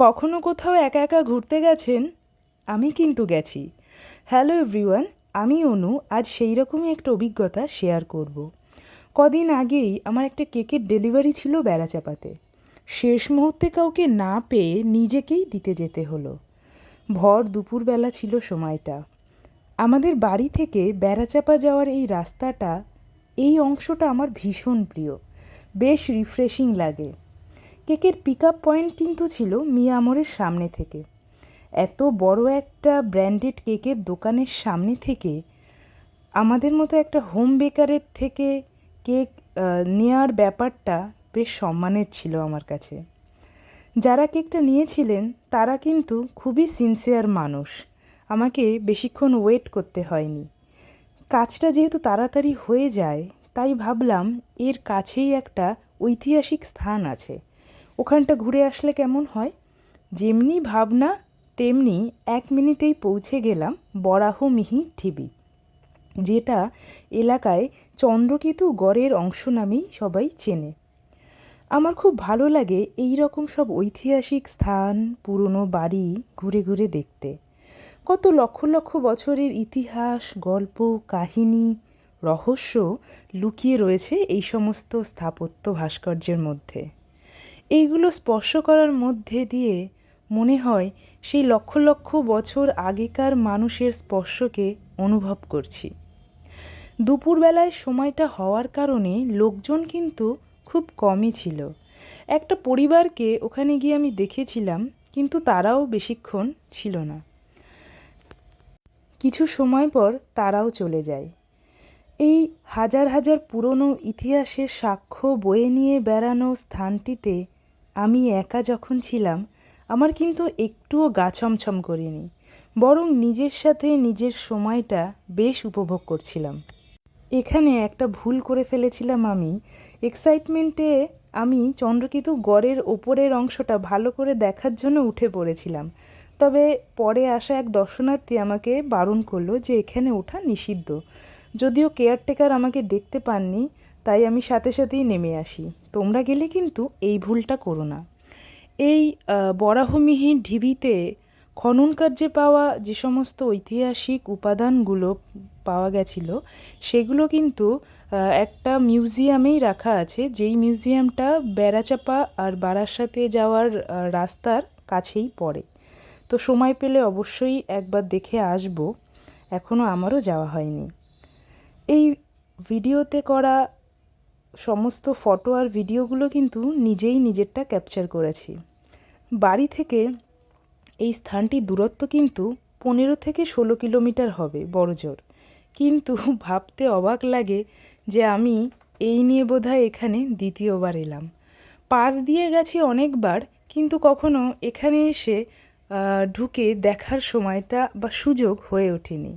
কখনো কোথাও একা একা ঘুরতে গেছেন? আমি কিন্তু গেছি। হ্যালো এভরিওয়ান, আমি অনু, আজ সেই রকমই একটা অভিজ্ঞতা শেয়ার করব। কদিন আগেই আমার একটা কেকের ডেলিভারি ছিল বেড়াচাপাতে। শেষ মুহূর্তে কাউকে না পেয়ে নিজেকেই দিতে যেতে হলো। ভর দুপুরবেলা ছিল সময়টা। আমাদের বাড়ি থেকে বেড়াচাপা যাওয়ার এই রাস্তাটা, এই অংশটা আমার ভীষণ প্রিয়। বেশ রিফ্রেশিং লাগে। কেকের পিক আপ পয়েন্ট কিন্তু ছিল মিয়া মিয়ামরের সামনে থেকে। এত বড় একটা ব্র্যান্ডেড কেকের দোকানের সামনে থেকে আমাদের মতো একটা হোম বেকারের থেকে কেক নেওয়ার ব্যাপারটা বেশ সম্মানের ছিল আমার কাছে। যারা কেকটা নিয়েছিলেন, তারা কিন্তু খুবই সিনসিয়ার মানুষ। আমাকে বেশিক্ষণ ওয়েট করতে হয়নি। কাজটা যেহেতু তাড়াতাড়ি হয়ে যায়, তাই ভাবলাম এর কাছেই একটা ঐতিহাসিক স্থান আছে। ওখানটা ঘুরে আসলে কেমন হয়? যেমনি ভাবনা, তেমনি এক মিনিটেই পৌঁছে গেলাম বরাহমিহি ঢিবি, যেটা এলাকায় চন্দ্রকেতু গড়ের অংশ নামেই সবাই চেনে। আমার খুব ভালো লাগে এই রকম সব ঐতিহাসিক স্থান, পুরনো বাড়ি ঘুরে ঘুরে দেখতে। কত লক্ষ লক্ষ বছরের ইতিহাস, গল্প, কাহিনী, রহস্য লুকিয়ে রয়েছে এই সমস্ত স্থাপত্য ভাস্কর্যের মধ্যে। এইগুলো স্পর্শ করার মধ্যে দিয়ে মনে হয় সেই লক্ষ লক্ষ বছর আগেকার মানুষের স্পর্শকে অনুভব করছি। দুপুরবেলায় সময়টা হওয়ার কারণে লোকজন কিন্তু খুব কমই ছিল। একটা পরিবারকে ওখানে গিয়ে আমি দেখেছিলাম, কিন্তু তারাও বেশিক্ষণ ছিল না। কিছু সময় পর তারাও চলে যায়। এই হাজার হাজার পুরনো ইতিহাসের সাক্ষ্য বয়ে নিয়ে বেড়ানো স্থানটিতে আমি একা যখন ছিলাম, আমার কিন্তু একটুও গা ছমছম করিনি। বরং নিজের সাথে নিজের সময়টা বেশ উপভোগ করছিলাম। এখানে একটা ভুল করে ফেলেছিলাম আমি। এক্সাইটমেন্টে আমি চন্দ্রকেতু গড়ের ওপরের অংশটা ভালো করে দেখার জন্য উঠে পড়েছিলাম। তবে পরে আসা এক দর্শনার্থী আমাকে বারণ করল যে এখানে ওঠা নিষিদ্ধ। যদিও কেয়ারটেকার আমাকে দেখতে পাননি তাই আমি সাথে সাথেই নেমে আসি। তোমরা গেলে কিন্তু এই ভুলটা করো না। এই আহ, বরাহমিহির ঢিবিতে খনন কার্যে পাওয়া যে সমস্ত ঐতিহাসিক উপাদানগুলো পাওয়া গেছিল সেগুলো কিন্তু একটা মিউজিয়ামেই রাখা আছে। যেই মিউজিয়ামটা বেড়াচাপা আর বারাসাতে যাওয়ার রাস্তার কাছেই পড়ে। তো সময় পেলে অবশ্যই একবার দেখে আসব। এখনও আমারও যাওয়া হয়নি। এই ভিডিওতে করা সমস্ত ফটো আর ভিডিওগুলো কিন্তু নিজেই নিজেরটা ক্যাপচার করেছি। বাড়ি থেকে এই স্থানটির দূরত্ব কিন্তু পনেরো থেকে ষোলো কিলোমিটার হবে বড়জোর কিন্তু ভাবতে অবাক লাগে যে আমি এই নিয়ে বোধহয় এখানে দ্বিতীয়বার এলাম। পাশ দিয়ে গেছি অনেকবার, কিন্তু কখনো এখানে এসে ঢুকে দেখার সময়টা বা সুযোগ হয়ে ওঠেনি।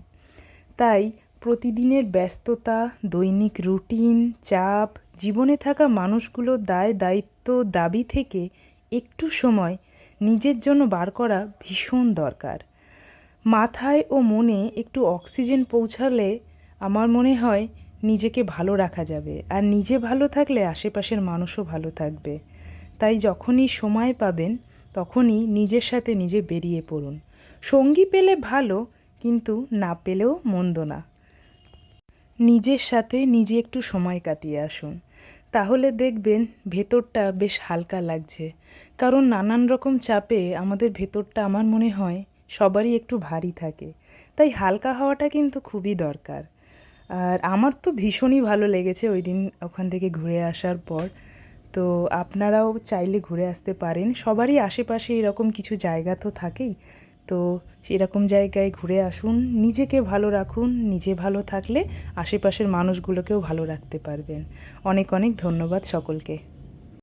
তাই প্রতিদিনের ব্যস্ততা, দৈনিক রুটিন, চাপ, জীবনে থাকা মানুষগুলোর দায় দায়িত্ব দাবি থেকে একটু সময় নিজের জন্য বার করা ভীষণ দরকার। মাথায় ও মনে একটু অক্সিজেন পৌঁছালে আমার মনে হয় নিজেকে ভালো রাখা যাবে আর নিজে ভালো থাকলে আশেপাশের মানুষও ভালো থাকবে। তাই যখনই সময় পাবেন, তখনই নিজের সাথে নিজে বেরিয়ে পড়ুন। সঙ্গী পেলে ভালো, কিন্তু না পেলেও মন্দ না। নিজের সাথে নিজে একটু সময় কাটিয়ে আসুন। তাহলে দেখবেন ভেতরটা বেশ হালকা লাগছে। কারণ নানান রকম চাপে আমাদের ভেতরটা আমার মনে হয় সবারই একটু ভারী থাকে। তাই হালকা হওয়াটা কিন্তু খুবই দরকার। আর আমার তো ভীষণই ভালো লেগেছে ওই দিন ওখান থেকে ঘুরে আসার পর। তো আপনারাও চাইলে ঘুরে আসতে পারেন। সবারই আশেপাশে এরকম কিছু জায়গা তো থাকেই। তো এরকম জায়গায় ঘুরে আসুন, নিজেকে ভালো রাখুন, নিজে ভালো থাকলে আশেপাশের মানুষগুলোকেও ভালো রাখতে পারবেন। অনেক অনেক ধন্যবাদ সকলকে।